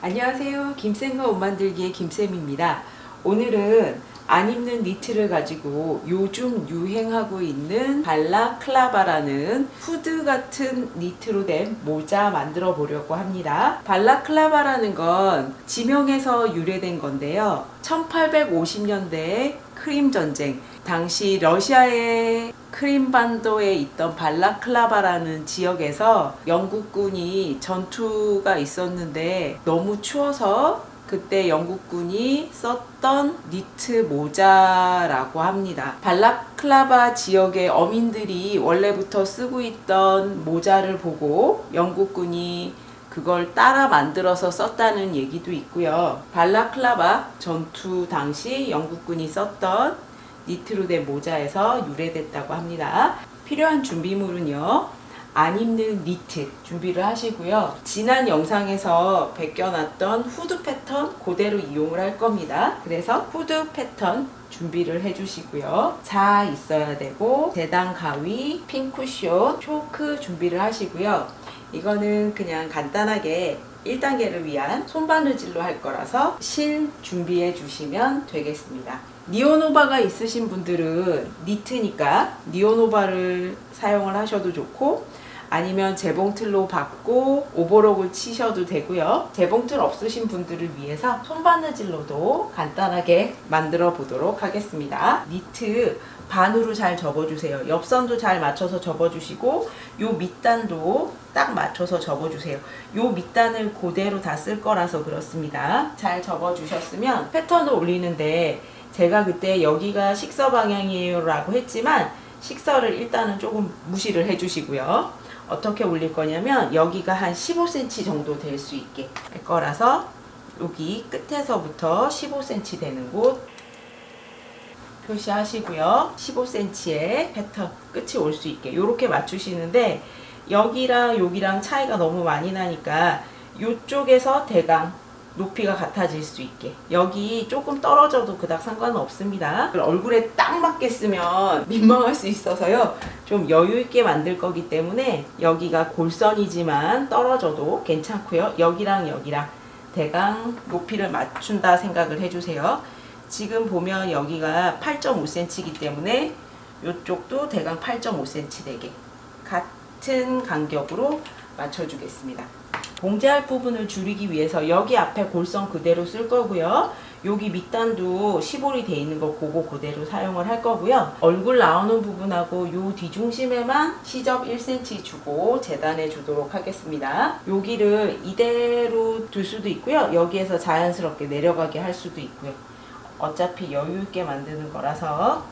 안녕하세요. 김쌤과 옷 만들기의 김쌤입니다. 오늘은 안 입는 니트를 가지고 요즘 유행하고 있는 발라클라바라는 후드 같은 니트로 된 모자 만들어 보려고 합니다. 발라클라바라는 건 지명에서 유래된 건데요. 1850년대 크림 전쟁 당시 러시아의 크림반도에 있던 발라클라바라는 지역에서 영국군이 전투가 있었는데 너무 추워서 그때 영국군이 썼던 니트 모자라고 합니다. 발라클라바 지역의 어민들이 원래부터 쓰고 있던 모자를 보고 영국군이 그걸 따라 만들어서 썼다는 얘기도 있고요. 발라클라바 전투 당시 영국군이 썼던 니트로 된 모자에서 유래됐다고 합니다. 필요한 준비물은요. 안 입는 니트 준비를 하시고요. 지난 영상에서 베껴놨던 후드 패턴 그대로 이용을 할 겁니다. 그래서 후드 패턴 준비를 해주시고요. 자 있어야 되고 대당 가위, 핀 쿠션, 초크 준비를 하시고요. 이거는 그냥 간단하게 1단계를 위한 손바느질로 할 거라서 실 준비해 주시면 되겠습니다. 니오노바가 있으신 분들은 니트니까 니오노바를 사용을 하셔도 좋고 아니면 재봉틀로 받고 오버록을 치셔도 되고요. 재봉틀 없으신 분들을 위해서 손바느질로도 간단하게 만들어 보도록 하겠습니다. 니트 반으로 잘 접어주세요. 옆선도 잘 맞춰서 접어주시고 요 밑단도 딱 맞춰서 접어주세요. 요 밑단을 그대로 다 쓸 거라서 그렇습니다. 잘 접어주셨으면 패턴을 올리는데 제가 그때 여기가 식서 방향이에요 라고 했지만 식서를 일단은 조금 무시를 해주시고요. 어떻게 올릴 거냐면 여기가 한 15cm 정도 될 수 있게 할 거라서 여기 끝에서부터 15cm 되는 곳 표시하시고요. 15cm의 패턴 끝이 올 수 있게 이렇게 맞추시는데 여기랑 여기랑 차이가 너무 많이 나니까 이쪽에서 대강 높이가 같아질 수 있게. 여기 조금 떨어져도 그닥 상관은 없습니다. 얼굴에 딱 맞게 쓰면 민망할 수 있어서요. 좀 여유 있게 만들 거기 때문에 여기가 골선이지만 떨어져도 괜찮고요. 여기랑 여기랑 대강 높이를 맞춘다 생각을 해주세요. 지금 보면 여기가 8.5cm이기 때문에 이쪽도 대강 8.5cm 되게 같은 간격으로 맞춰주겠습니다. 봉제할 부분을 줄이기 위해서 여기 앞에 골선 그대로 쓸 거고요. 여기 밑단도 시볼이 돼 있는 거 그거 그대로 사용을 할 거고요. 얼굴 나오는 부분하고 요 뒤중심에만 시접 1cm 주고 재단해 주도록 하겠습니다. 여기를 이대로 둘 수도 있고요. 여기에서 자연스럽게 내려가게 할 수도 있고요. 어차피 여유 있게 만드는 거라서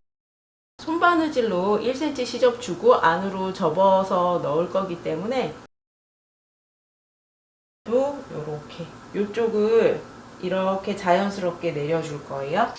손바느질로 1cm 시접 주고 안으로 접어서 넣을 거기 때문에 또 요렇게 요쪽을 이렇게 자연스럽게 내려줄 거예요.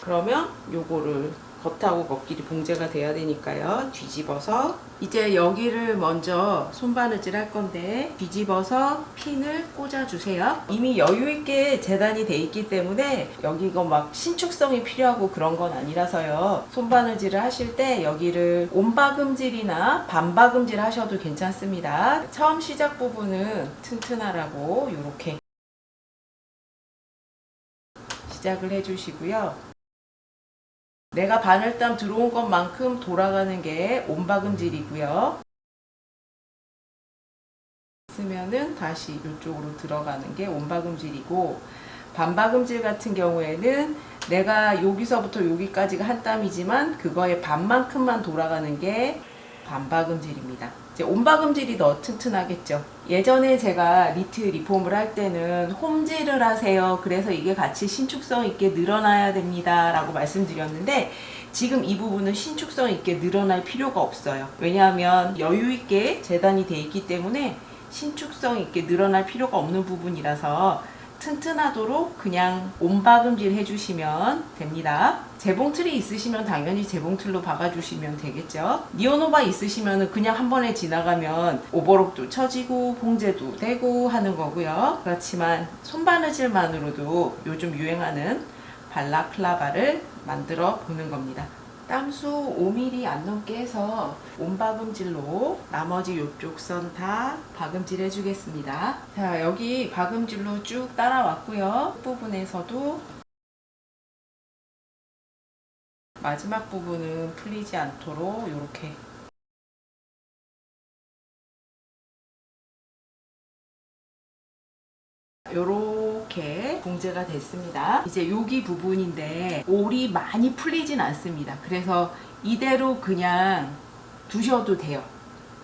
그러면 요거를 겉하고 겉길이 봉제가 돼야 되니까요. 뒤집어서 이제 여기를 먼저 손바느질 할 건데 뒤집어서 핀을 꽂아 주세요. 이미 여유 있게 재단이 돼 있기 때문에 여기 이거 막 신축성이 필요하고 그런 건 아니라서요. 손바느질을 하실 때 여기를 온바금질이나 반바금질 하셔도 괜찮습니다. 처음 시작 부분은 튼튼하라고 이렇게 시작을 해주시고요. 내가 바늘땀 들어온 것만큼 돌아가는 게 온바금질이고요. 쓰면은 다시 이쪽으로 들어가는 게 온바금질이고 반바금질 같은 경우에는 내가 여기서부터 여기까지가 한 땀이지만 그거의 반만큼만 돌아가는 게 반바금질입니다. 이제 온바금질이 더 튼튼하겠죠. 예전에 제가 니트 리폼을 할 때는 홈질을 하세요. 그래서 이게 같이 신축성 있게 늘어나야 됩니다. 라고 말씀드렸는데 지금 이 부분은 신축성 있게 늘어날 필요가 없어요. 왜냐하면 여유 있게 재단이 돼 있기 때문에 신축성 있게 늘어날 필요가 없는 부분이라서 튼튼하도록 그냥 온바금질 해주시면 됩니다. 재봉틀이 있으시면 당연히 재봉틀로 박아주시면 되겠죠. 니오노바 있으시면 그냥 한 번에 지나가면 오버록도 쳐지고 봉제도 되고 하는 거고요. 그렇지만 손바느질만으로도 요즘 유행하는 발라클라바를 만들어 보는 겁니다. 땀수 5mm 안 넘게 해서 온박음질로 나머지 요쪽 선 다 박음질 해주겠습니다. 자, 여기 박음질로 쭉 따라왔고요. 부분에서도 마지막 부분은 풀리지 않도록 이렇게 요렇게 봉제가 됐습니다. 이제 여기 부분인데 올이 많이 풀리진 않습니다. 그래서 이대로 그냥 두셔도 돼요.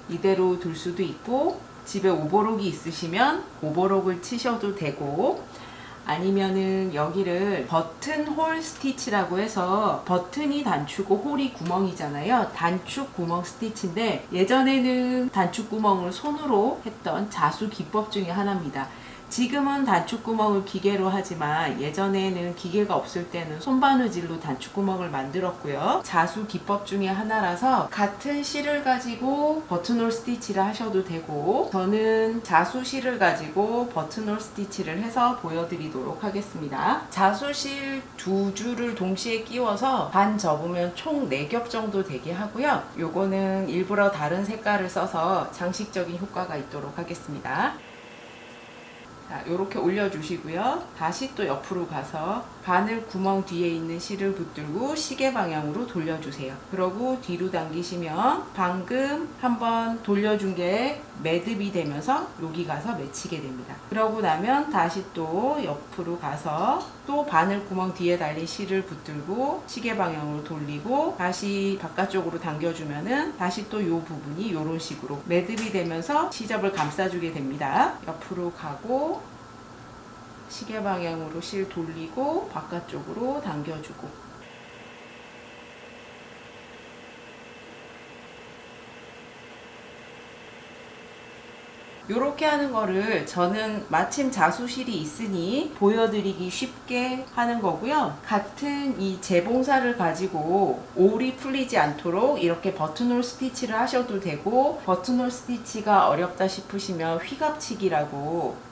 이대로 둘 수도 있고 집에 오버록이 있으시면 오버록을 치셔도 되고 아니면은 여기를 버튼 홀 스티치라고 해서 버튼이 단추고 홀이 구멍이잖아요. 단축 구멍 스티치인데 예전에는 단축 구멍을 손으로 했던 자수 기법 중에 하나입니다. 지금은 단축구멍을 기계로 하지만 예전에는 기계가 없을 때는 손바느질로 단축구멍을 만들었고요. 자수 기법 중에 하나라서 같은 실을 가지고 버튼홀 스티치를 하셔도 되고 저는 자수 실을 가지고 버튼홀 스티치를 해서 보여드리도록 하겠습니다. 자수 실 두 줄을 동시에 끼워서 반 접으면 총 4겹 정도 되게 하고요. 요거는 일부러 다른 색깔을 써서 장식적인 효과가 있도록 하겠습니다. 자, 요렇게 올려주시고요. 다시 또 옆으로 가서 바늘 구멍 뒤에 있는 실을 붙들고 시계 방향으로 돌려주세요. 그러고 뒤로 당기시면 방금 한번 돌려준 게 매듭이 되면서 여기 가서 맺히게 됩니다. 그러고 나면 다시 또 옆으로 가서 또 바늘 구멍 뒤에 달린 실을 붙들고 시계 방향으로 돌리고 다시 바깥쪽으로 당겨주면은 다시 또 이 부분이 이런 식으로 매듭이 되면서 시접을 감싸주게 됩니다. 옆으로 가고 시계 방향으로 실 돌리고 바깥쪽으로 당겨주고 이렇게 하는 거를 저는 마침 자수실이 있으니 보여드리기 쉽게 하는 거고요. 같은 이 재봉사를 가지고 올이 풀리지 않도록 이렇게 버튼홀 스티치를 하셔도 되고 버튼홀 스티치가 어렵다 싶으시면 휘갑치기라고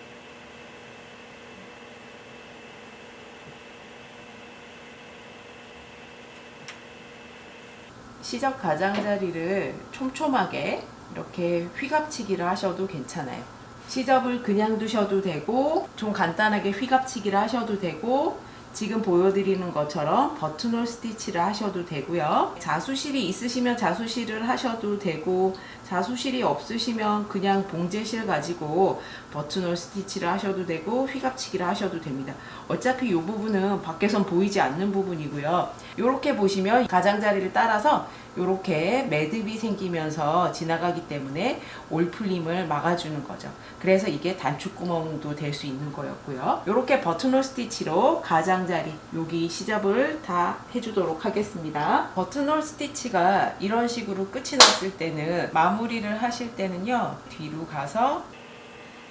시접 가장자리를 촘촘하게 이렇게 휘갑치기를 하셔도 괜찮아요. 시접을 그냥 두셔도 되고 좀 간단하게 휘갑치기를 하셔도 되고 지금 보여드리는 것처럼 버튼홀 스티치를 하셔도 되고요. 자수실이 있으시면 자수실을 하셔도 되고 자수실이 없으시면 그냥 봉제실 가지고 버튼홀 스티치를 하셔도 되고 휘갑치기를 하셔도 됩니다. 어차피 이 부분은 밖에선 보이지 않는 부분이고요. 이렇게 보시면 가장자리를 따라서 이렇게 매듭이 생기면서 지나가기 때문에 올풀림을 막아주는 거죠. 그래서 이게 단축구멍도 될 수 있는 거였고요. 이렇게 버튼홀 스티치로 가장자리 여기 시접을 다 해주도록 하겠습니다. 버튼홀 스티치가 이런 식으로 끝이 났을 때는 마 무리를 하실 때는요 뒤로 가서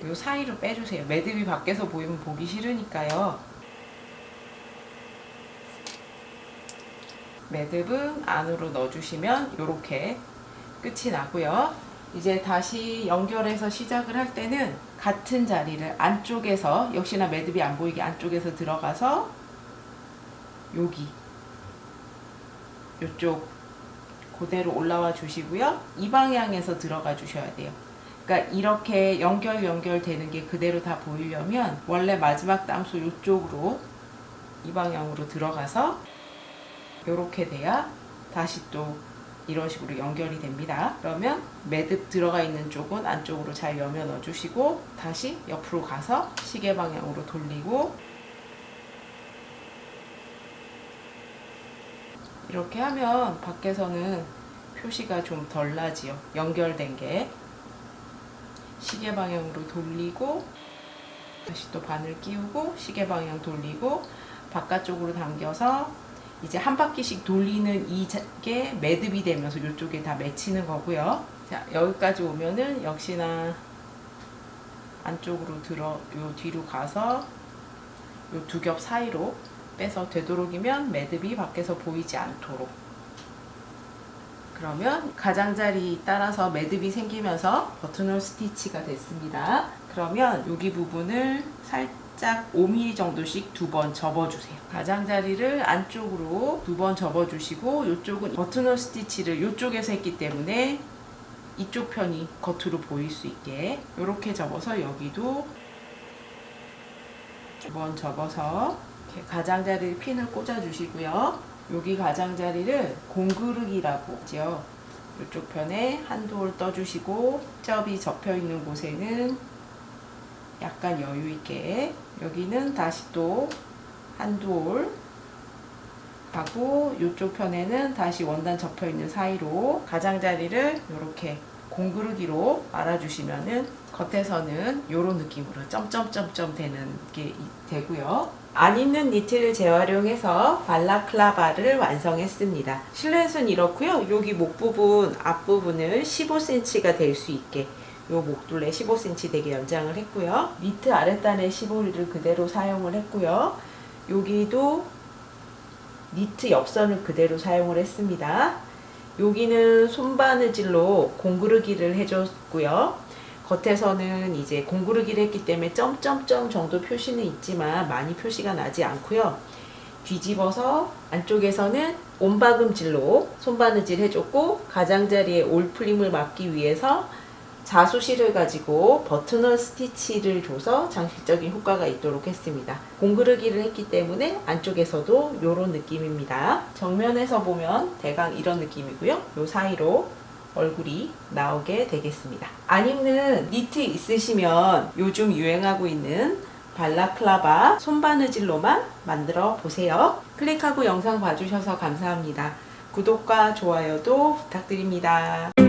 요 사이로 빼주세요. 매듭이 밖에서 보이면 보기 싫으니까요. 매듭은 안으로 넣어주시면 이렇게 끝이 나고요. 이제 다시 연결해서 시작을 할 때는 같은 자리를 안쪽에서 역시나 매듭이 안 보이게 안쪽에서 들어가서 여기 이쪽 그대로 올라와 주시고요. 이 방향에서 들어가 주셔야 돼요. 그러니까 이렇게 연결 연결되는 게 그대로 다 보이려면 원래 마지막 땀수 이쪽으로 이 방향으로 들어가서 이렇게 돼야 다시 또 이런 식으로 연결이 됩니다. 그러면 매듭 들어가 있는 쪽은 안쪽으로 잘 여며 넣어주시고 다시 옆으로 가서 시계 방향으로 돌리고 이렇게 하면 밖에서는 표시가 좀 덜 나지요. 연결된 게 시계 방향으로 돌리고 다시 또 바늘 끼우고 시계 방향 돌리고 바깥쪽으로 당겨서 이제 한 바퀴씩 돌리는 이게 매듭이 되면서 이쪽에 다 맺히는 거고요. 자 여기까지 오면은 역시나 안쪽으로 들어 요 뒤로 가서 요 두 겹 사이로 빼서 되도록이면 매듭이 밖에서 보이지 않도록 그러면 가장자리 따라서 매듭이 생기면서 버튼홀 스티치가 됐습니다. 그러면 여기 부분을 살 살짝 5mm 정도씩 두 번 접어주세요. 가장자리를 안쪽으로 두 번 접어주시고 이쪽은 버튼홀 스티치를 이쪽에서 했기 때문에 이쪽 편이 겉으로 보일 수 있게 이렇게 접어서 여기도 두 번 접어서 가장자리를 핀을 꽂아주시고요. 여기 가장자리를 공그르기라고 하죠. 이쪽 편에 올 떠주시고 쩝이 접혀 있는 곳에는 약간 여유 있게 여기는 다시 또올 하고 이쪽 편에는 다시 원단 접혀 있는 사이로 가장자리를 이렇게 공그르기로 말아주시면은 겉에서는 이런 느낌으로 점점점점 되는 게 이- 되고요. 안 입는 니트를 재활용해서 발라클라바를 완성했습니다. 실루엣은 이렇고요. 여기 목 부분 앞부분을 15cm가 될 수 있게 요 목둘레 15cm 되게 연장을 했고요. 니트 아랫단의 15리를 그대로 사용을 했고요. 여기도 니트 옆선을 그대로 사용을 했습니다. 여기는 손바느질로 공구르기를 해줬고요. 겉에서는 이제 공구르기를 했기 때문에 점점점 정도 표시는 있지만 많이 표시가 나지 않고요. 뒤집어서 안쪽에서는 온바금질로 손바느질 해줬고 가장자리에 올플림을 막기 위해서 자수실을 가지고 버튼홀 스티치를 줘서 장식적인 효과가 있도록 했습니다. 공그르기를 했기 때문에 안쪽에서도 이런 느낌입니다. 정면에서 보면 대강 이런 느낌이고요. 요 사이로 얼굴이 나오게 되겠습니다. 안 입는 니트 있으시면 요즘 유행하고 있는 발라클라바 손바느질로만 만들어 보세요. 클릭하고 영상 봐주셔서 감사합니다. 구독과 좋아요도 부탁드립니다.